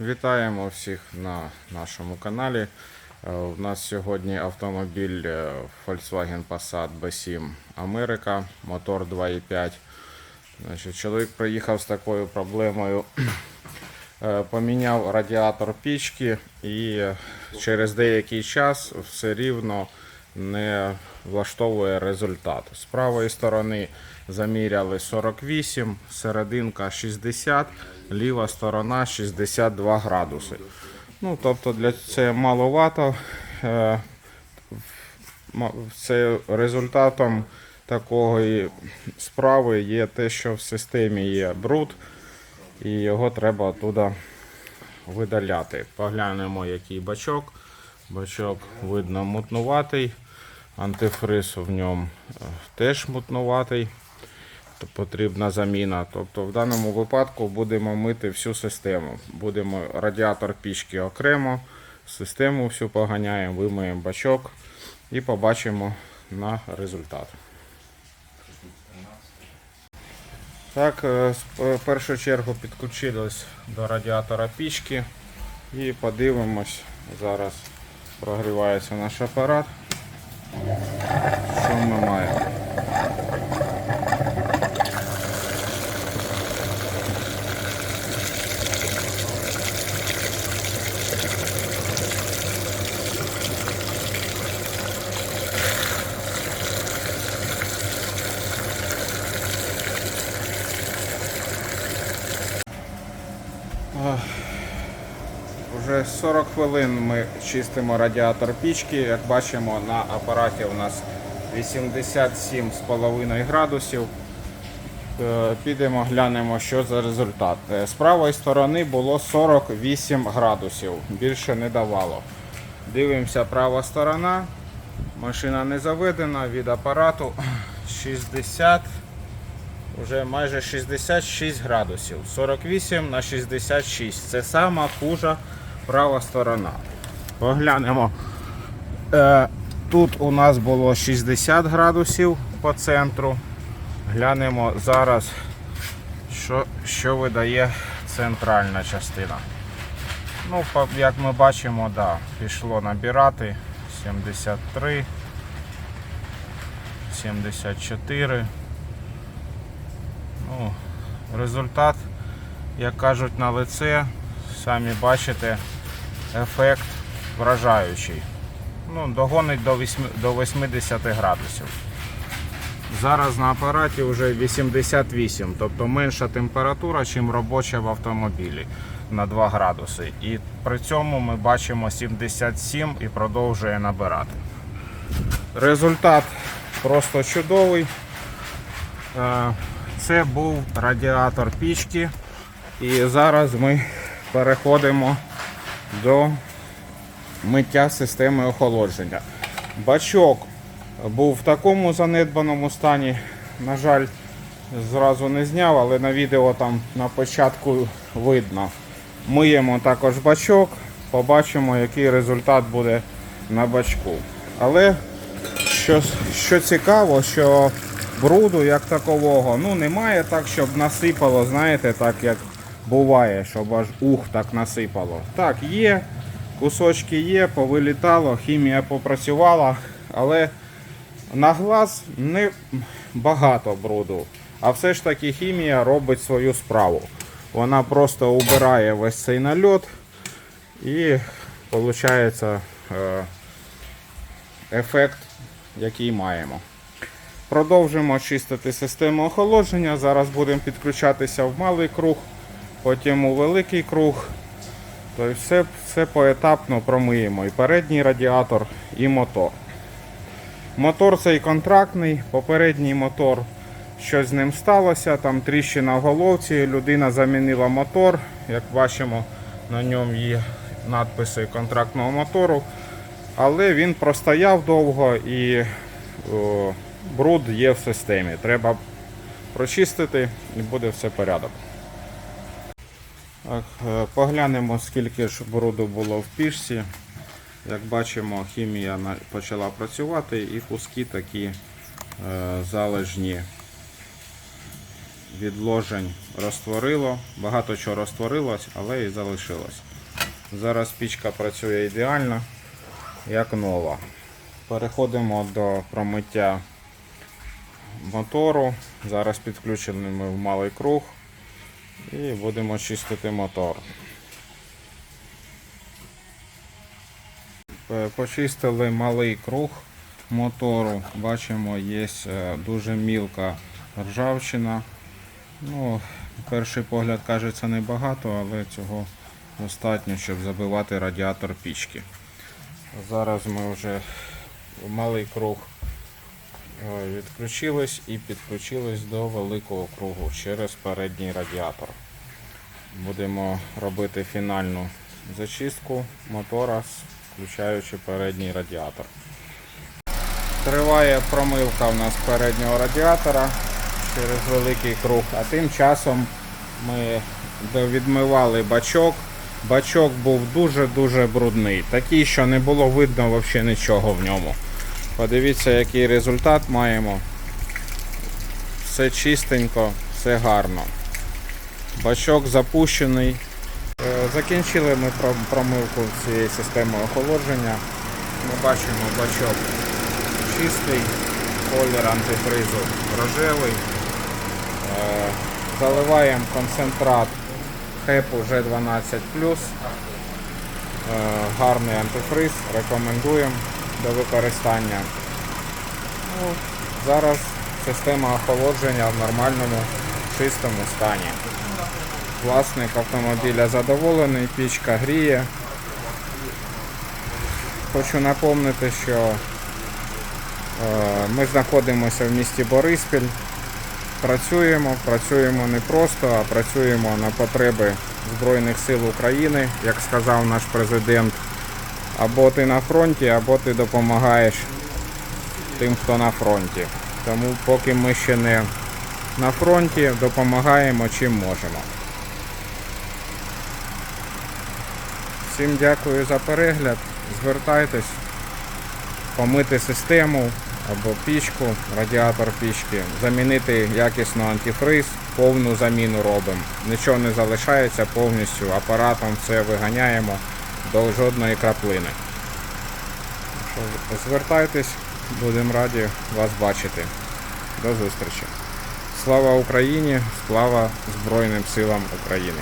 Вітаємо всіх на нашому каналі. Е, У нас сьогодні автомобіль е, Volkswagen Passat B7 Америка, мотор 2.5. Значить, чоловік приїхав з такою проблемою. Е, Поміняв радіатор пічки і е, через деякий час все рівно не влаштовує результат. З правої сторони заміряли 48, серединка 60, ліва сторона 62 градуси. Ну, тобто для це маловато. Е, Це результатом такої справи є те, що в системі є бруд, і його треба туди видаляти. Поглянемо, який бачок. Бачок видно мутнуватий. Антифриз в ньому е, теж мутнуватий. То Потрібна заміна. Тобто в даному випадку будемо мити всю систему. Будемо радіатор пічки окремо, систему всю поганяємо, вимиємо бачок і побачимо на результат. Так, е, е, в першу чергу підключились до радіатора пічки і подивимось. Зараз прогрівається наш апарат. Що ми маємо? Вже 40 хвилин ми чистимо радіатор пічки. Як бачимо, на апараті у нас 87,5 градусів. Е, Підемо глянемо, що за результат. Е, З правої сторони було 48 градусів, більше не давало. Дивимося, права сторона. Машина не заведена від апарату 60, вже майже 66 градусів. 48 на 66. Це сама хужа права сторона. Поглянемо. Е, тут у нас було 60 градусів по центру. Глянемо зараз, що, що видає центральна частина. Ну, як ми бачимо, да, пішло набирати 73, 74. Ну, результат, як кажуть, на лице, самі бачите, ефект вражаючий. Ну, догонить до, 8, до 80 градусів. Зараз на апараті вже 88, тобто менша температура, ніж робоча в автомобілі на 2 градуси. І при цьому ми бачимо 77 і продовжує набирати. Результат просто чудовий. Е, Це був радіатор пічки. І зараз ми переходимо до миття системи охолодження. Бачок був в такому занедбаному стані. На жаль, зразу не зняв, але на відео там на початку видно. Миємо також бачок, побачимо, який результат буде на бачку. Але що, що цікаво, що бруду як такового ну, немає так, щоб насипало, знаєте, так як буває, щоб аж ух так насипало. Так, є, кусочки є, повилітало, хімія попрацювала, але на глаз не багато бруду. А все ж таки хімія робить свою справу. Вона просто убирає весь цей нальот і виходить ефект, який маємо. Продовжимо чистити систему охолодження. Зараз будемо підключатися в малий круг, потім у великий круг. Тобто все, все поетапно промиємо. І передній радіатор, і мотор. Мотор цей контрактний, попередній мотор, щось з ним сталося, там тріщина в головці, людина замінила мотор. Як бачимо, на ньому є надписи контрактного мотору. Але він простояв довго і о, бруд є в системі. Треба прочистити і буде все порядок. Е, поглянемо, скільки ж бруду було в пішці. Як бачимо, хімія почала працювати і куски такі е, залежні відложень розтворило. Багато чого розтворилось, але і залишилось. Зараз пічка працює ідеально, як нова. Переходимо до промиття мотору. Зараз підключені ми в малий круг і будемо чистити мотор. Е, Почистили малий круг мотору. Бачимо, є е, дуже мілка ржавчина. Ну, перший погляд кажеться небагато, але цього достатньо, щоб забивати радіатор пічки. Зараз ми вже малий круг е, відключились і підключились до великого кругу через передній радіатор. Будемо робити фінальну зачистку мотора, включаючи передній радіатор. Триває промивка у нас переднього радіатора через великий круг, а тим часом ми відмивали бачок. Бачок був дуже-дуже брудний, такий, що не було видно взагалі нічого в ньому. Подивіться, який результат маємо. Все чистенько, все гарно. Бачок запущений. Е, Закінчили ми промивку цієї системи охолодження. Ми бачимо бачок чистий, колір антифризу рожевий. Е, Заливаємо концентрат хепу G12. Е, Гарний антифриз, рекомендуємо до використання. Ну, зараз система охолодження в нормальному чистому стані. Власник автомобіля задоволений, пічка гріє. Хочу напомнити, що е, ми знаходимося в місті Бориспіль. Працюємо, працюємо не просто, а працюємо на потреби Збройних сил України, як сказав наш президент. Або ти на фронті, або ти допомагаєш тим, хто на фронті. Тому поки ми ще не на фронті, допомагаємо чим можемо. Всім дякую за перегляд. Звертайтесь, помити систему або пічку, радіатор пічки, замінити якісно антифриз, повну заміну робимо. Нічого не залишається повністю, апаратом все виганяємо до жодної краплини. Звертайтесь, будемо раді вас бачити. До зустрічі. Слава Україні! Слава Збройним силам України!